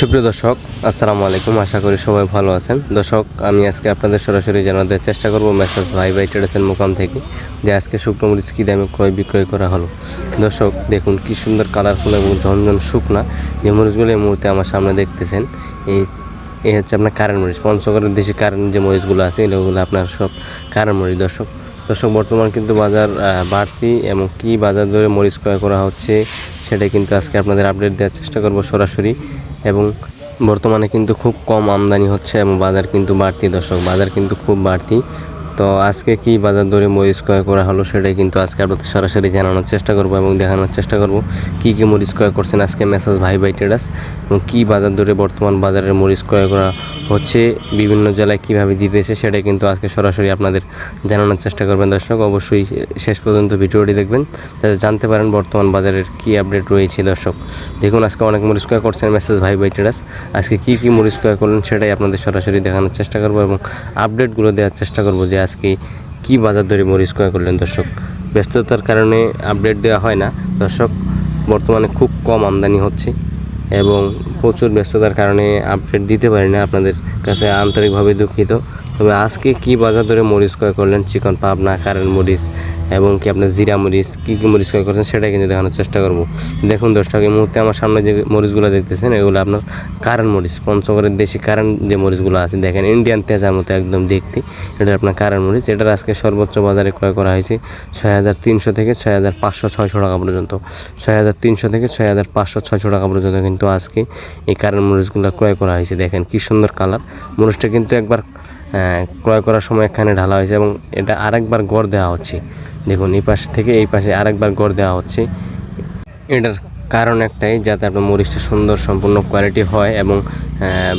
সুপ্রিয় দর্শক, আসসালামু আলাইকুম। আশা করি সবাই ভালো আছেন। দর্শক, আমি আজকে আপনাদের সরাসরি জানাতে চেষ্টা করব মেসেজ ভাই ভাই ট্রেডার্সের মোকাম থেকে, যে আজকে শুকনো মরিচ কী দামে ক্রয় বিক্রয় করা হলো। দর্শক, দেখুন কি সুন্দর কালারফুল এবং ঝনঝন শুকনা যে মরিচগুলো এই মুহূর্তে আমার সামনে দেখতেছেন। এই এই হচ্ছে আপনার কারেন্ট মরিচ। পঞ্চগড়ের দেশি কারেন্ট যে মরিচগুলো আছে, এগুলো আপনার সব কারেন্ট মরিচ। দর্শক দর্শক, বর্তমান কিন্তু বাজার বাড়তি এবং কি বাজার দরে মরিচ ক্রয় করা হচ্ছে, সেটা কিন্তু আজকে আপনাদের আপডেট দেওয়ার চেষ্টা করব সরাসরি। এবং বর্তমানে কিন্তু খুব কম আমদানি হচ্ছে এবং বাজার কিন্তু বাড়তি দর্শক, বাজার কিন্তু খুব বাড়তি। তো আজকে কি বাজার দরে মরিচ ক্রয় করা হলো সেটাই কিন্তু আজকে আপনাদের সরাসরি জানানোর চেষ্টা করব এবং দেখানোর চেষ্টা করব। কি কি মরিচ ক্রয় করছেন আজকে মেসেজ ভাই ভাই ট্রেডার্স এবং কী বাজার দরে বর্তমান বাজারের মরিচ ক্রয় করা হচ্ছে বিভিন্ন জেলায় কীভাবে দিতেছে সেটাই কিন্তু আজকে সরাসরি আপনাদের জানানোর চেষ্টা করবেন দর্শক। অবশ্যই শেষ পর্যন্ত ভিডিওটি দেখবেন যাতে জানতে পারেন বর্তমান বাজারের কী আপডেট রয়েছে দর্শক। দেখুন, আজকে অনেক মরিচ ক্রয় করছেন মেসেজ ভাই ভাই ট্রেডার্স আজকে কী কী মরিচ ক্রয় করলেন সেটাই আপনাদের সরাসরি দেখানোর চেষ্টা করব এবং আপডেটগুলো দেওয়ার চেষ্টা করব যে আজকে কী বাজার ধরে মরিচ ক্রয় করলেন দর্শক। ব্যস্ততার কারণে আপডেট দেওয়া হয় না দর্শক। বর্তমানে খুব কম আমদানি হচ্ছে। এবং প্রচুর ব্যস্ততার কারণে আপডেট দিতে পারি না আপনাদের কাছে আন্তরিকভাবে দুঃখিত। তবে আজকে কি বাজার দরে মরিচ ক্রয় করলেন? চিকন পাবনা কারেন্ট মরিচ এবং কি আপনার জিরা মরিচ? কী কী মরিচ ক্রয় করছেন সেটা কিন্তু দেখানোর চেষ্টা করব। দেখুন দর্শক, এই মুহূর্তে আমার সামনে যে মরিচগুলো দেখতেছেন, এগুলো আপনার কারেন্ট মরিচ, পঞ্চগড়ের দেশি কারেন্ট যে মরিচগুলো আছে, দেখেন ইন্ডিয়ান তেজার মতো একদম দেখতে, এটা আপনার কারেন্ট মরিচ। এটার আজকে সর্বোচ্চ বাজারে ক্রয় করা হয়েছে ছয় হাজার তিনশো থেকে ছয় হাজার পাঁচশো টাকা পর্যন্ত। ছয় হাজার তিনশো থেকে ছয় হাজার পাঁচশো ছয়শো টাকা পর্যন্ত কিন্তু আজকে এই কারেন্ট মরিচগুলো ক্রয় করা হয়েছে। দেখেন কি সুন্দর কালার। মরিচটা কিন্তু একবার ক্রয় করার সময় এখানে ঢালা হয়েছে এবং এটা আরেকবার গড় দেওয়া হচ্ছে। দেখুন, এই পাশ থেকে এই পাশে আরেকবার গড় দেওয়া হচ্ছে। এটার কারণ একটাই, যাতে আপনার মরিচটা সুন্দর সম্পূর্ণ কোয়ালিটি হয় এবং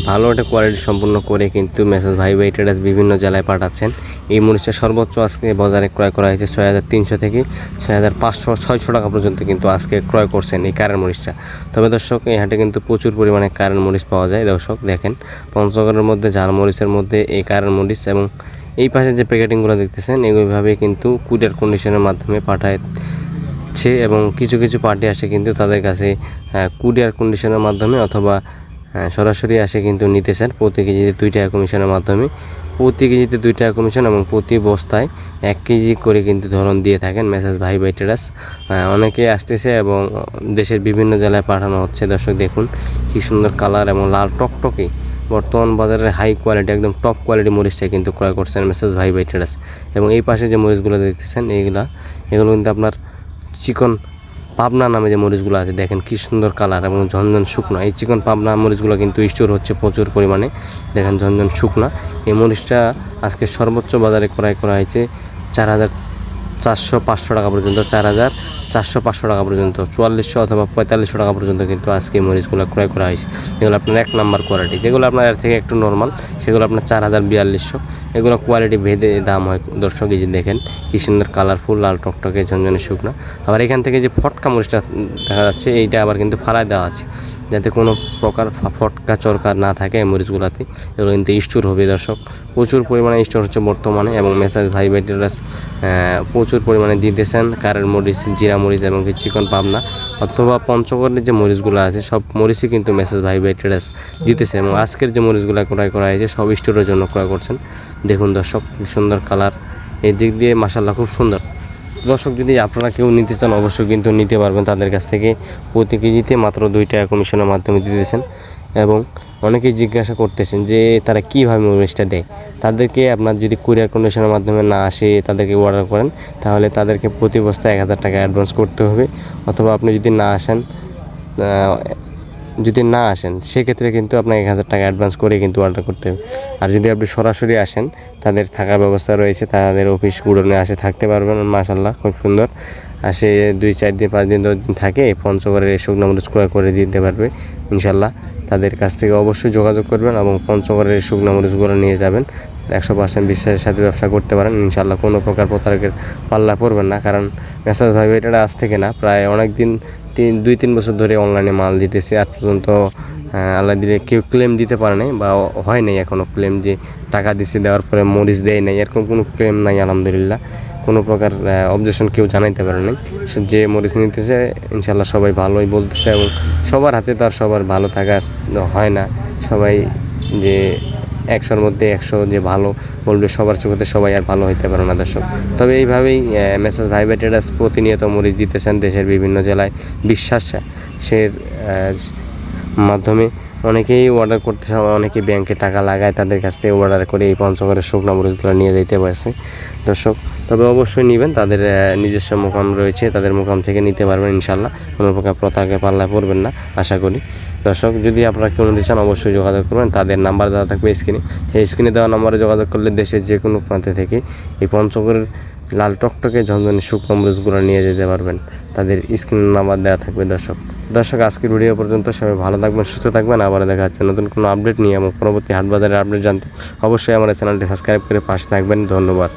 ভালো একটা কোয়ালিটি সম্পূর্ণ করে কিন্তু মেসেজ ভাই ভাই ট্রেডার্স বিভিন্ন জেলায় পাঠাচ্ছেন। এই মরিচটা সর্বোচ্চ আজকে বাজারে ক্রয় করা হয়েছে ছয় হাজার তিনশো থেকে ছয় হাজার পাঁচশো, ছয়শো টাকা পর্যন্ত কিন্তু আজকে ক্রয় করছেন এই কারেন্ট মরিচটা। তবে দর্শক, এই হাটে কিন্তু প্রচুর পরিমাণে কারেন্ট মরিচ পাওয়া যায়। দর্শক, দেখেন, পঞ্চগড়ের মধ্যে, ঝাল মরিচের মধ্যে এই কারেন্ট মরিচ এবং এই পাশে যে প্যাকেটিংগুলো দেখতেছেন এইভাবে কিন্তু কুরিয়ার কন্ডিশনের মাধ্যমে পাঠায় ছে এবং কিছু কিছু পার্টি আসে কিন্তু তাদের কাছে কুরিয়ার কন্ডিশনের মাধ্যমে অথবা সরাসরি আসে কিন্তু নিতে চান। প্রতি কেজিতে দুই টাকা কমিশনের মাধ্যমে প্রতি কেজিতে দুই টাকা কমিশন এবং প্রতি বস্তায় এক কেজি করে কিন্তু ধরন দিয়ে থাকেন মেসেজ ভাই ভাই টেরাস অনেকে আসতেছে এবং দেশের বিভিন্ন জেলায় পাঠানো হচ্ছে। দর্শক দেখুন, কি সুন্দর কালার এবং লাল টকটকে বর্তমান বাজারে হাই কোয়ালিটি একদম টপ কোয়ালিটি মরিচটা কিন্তু ক্রয় করছেন মেসেজ ভাই ভাই টেরাস এবং এই পাশে যে মরিচগুলো দেখতেছেন, এইগুলা, এগুলো কিন্তু আপনার চিকন পাবনা নামে যে মরিচগুলো আছে, দেখেন কি সুন্দর কালার এবং ঝনঝন শুকনো। এই চিকন পাবনা মরিচগুলো কিন্তু স্টোর হচ্ছে প্রচুর পরিমাণে। দেখেন ঝনঝন শুকনো। এই মরিচটা আজকে সর্বোচ্চ বাজারে ক্রয় করা হয়েছে চার হাজার চারশো পাঁচশো টাকা পর্যন্ত, চার হাজার চারশো পাঁচশো টাকা পর্যন্ত, চুয়াল্লিশশো অথবা পঁয়তাল্লিশশো টাকা পর্যন্ত কিন্তু আজকে মরিচগুলো ক্রয় করা হয়েছে। যেগুলো আপনার এক নাম্বার কোয়ালিটি যেগুলো আপনার এর থেকে একটু নর্মাল সেগুলো আপনার চার হাজার বিয়াল্লিশশো। এগুলো কোয়ালিটি ভেদে দাম হয়। দর্শক এই যে দেখেন, কি সুন্দর কালারফুল লাল টকটকে ঝনঝনে শুকনা। আবার এখান থেকে যে ফটকা মরিচটা দেখা যাচ্ছে, এইটা আবার কিন্তু ফালায় দেওয়া আছে। যাতে কোনো প্রকার ফটকা চরকা না থাকে মরিচগুলোতে। এগুলো কিন্তু স্টোর হবে দর্শক। প্রচুর পরিমাণে স্টোর হচ্ছে বর্তমানে এবং মেসাজ ভাই ভাই টেলার্স প্রচুর পরিমাণে দিতেছেন কারের মরিচ, জিরা মরিচ এবং চিকন পাবনা অথবা পঞ্চগড়ের যে মরিচগুলো আছে, সব মরিচই কিন্তু মেসেজ ভাই ভাই দিতেছে এবং আজকের যে মরিচগুলো ক্রয় করা হয়েছে, সব স্টোরের জন্য ক্রয় করছেন। দেখুন দর্শক সুন্দর কালার। এই দিক দিয়ে মাসাল্লাহ খুব সুন্দর। দর্শক, যদি আপনারা কেউ নিতে চান, অবশ্যই কিন্তু নিতে পারবেন। তাদের কাছ থেকে প্রতি কেজিতে মাত্র দুই টাকা কমিশনের মাধ্যমে দিতেছেন এবং অনেকেই জিজ্ঞাসা করতেছেন যে, তারা কীভাবে মরিচটা দেয়? তাদেরকে আপনার যদি কুরিয়ার কন্ডিশনের মাধ্যমে না আসে, তাদেরকে অর্ডার করেন, তাহলে তাদেরকে প্রতি বস্তা এক হাজার টাকা অ্যাডভান্স করতে হবে। অথবা আপনি যদি না আসেন যদি না আসেন, সেক্ষেত্রে কিন্তু আপনাকে এক হাজার টাকা অ্যাডভান্স করে কিন্তু অর্ডার করতে হবে। আর যদি আপনি সরাসরি আসেন, তাদের থাকার ব্যবস্থা রয়েছে, তাদের অফিস গুডনে আসে, থাকতে পারবেন মাসাল্লাহ খুব সুন্দর। আসে দুই চার দিন, পাঁচ দিন, দশ দিন থাকে, পঞ্চগড়ের শুকনো মরিচ ক্রয় করে দিতে পারবে ইনশাল্লাহ তাদের কাছ থেকে অবশ্যই যোগাযোগ করবেন এবং পঞ্চগড়ের শুকনো মরিচগুলো নিয়ে যাবেন। একশো পার্সেন্ট বিশ্বাসের সাথে ব্যবসা করতে পারেন ইনশাল্লাহ কোনো প্রকার প্রতারকের পাল্লা পড়বেন না, কারণ মেসাজ ভাই এটা আজ থেকে না, প্রায় অনেক দিন তিন, দুই, তিন বছর ধরে অনলাইনে মাল দিতেছে। আজ পর্যন্ত আল্লাহ দিলে কেউ ক্লেম দিতে পারে নাই বা হয় নাই এখনও ক্লেম যে টাকা দিছে, দেওয়ার পরে মরিচ দেয় নাই, এরকম কোনো ক্লেম নাই, আলহামদুলিল্লাহ। কোনো প্রকার অবজেকশন কেউ জানাইতে পারে নাই। যে মরিচ নিতেছে ইনশাল্লাহ সবাই ভালোই বলতেছে এবং সবার হাতে তো আর সবার ভালো থাকা হয় না। সবাই যে একশোর মধ্যে একশো যে ভালো বলবে সবার চোখেতে সবাই আর ভালো হইতে পারে না, দর্শক। তবে এইভাবেই মেসেজ ভাই ভাই ট্রেডার্স প্রতিনিয়ত মরিচ দিতেছেন দেশের বিভিন্ন জেলায়। বিশ্বাস সে মাধ্যমে অনেকেই অর্ডার করতেছে অনেকে ব্যাংকে টাকা লাগায়, তাদের কাছ থেকে অর্ডার করে এই পঞ্চগড়ের শুকনো মরিচগুলো নিয়ে যেতে পারছে দর্শক তবে অবশ্যই নেবেন, তাদের নিজস্ব মোকাম রয়েছে, তাদের মোকাম থেকে নিতে পারবেন ইনশাল্লাহ কোনো প্রকার প্রতাকে পাল্লায় পড়বেন না, আশা করি। দর্শক, যদি আপনারা কেউ নিতে চান, অবশ্যই যোগাযোগ করবেন। তাদের নাম্বার দেওয়া থাকবে স্ক্রিনে। সেই স্ক্রিনে দেওয়া নাম্বারে যোগাযোগ করলে দেশের যে কোনো প্রান্ত থেকে এই পঞ্চগড়ের লাল টকটকে ঝনঝনি শুকনো মরিচগুলো নিয়ে যেতে পারবেন। তাদের স্ক্রিন নাম্বার দেওয়া থাকবে দর্শক। দর্শক, আজকের ভিডিও পর্যন্ত সবাই ভালো থাকবেন, সুস্থ থাকবেন। আবার দেখা যাচ্ছে নতুন কোনো আপডেট নিয়ে এবং পরবর্তী হাট বাজারের আপডেট জানতে অবশ্যই আমার চ্যানেলটি সাবস্ক্রাইব করে পাশে থাকবেন। ধন্যবাদ।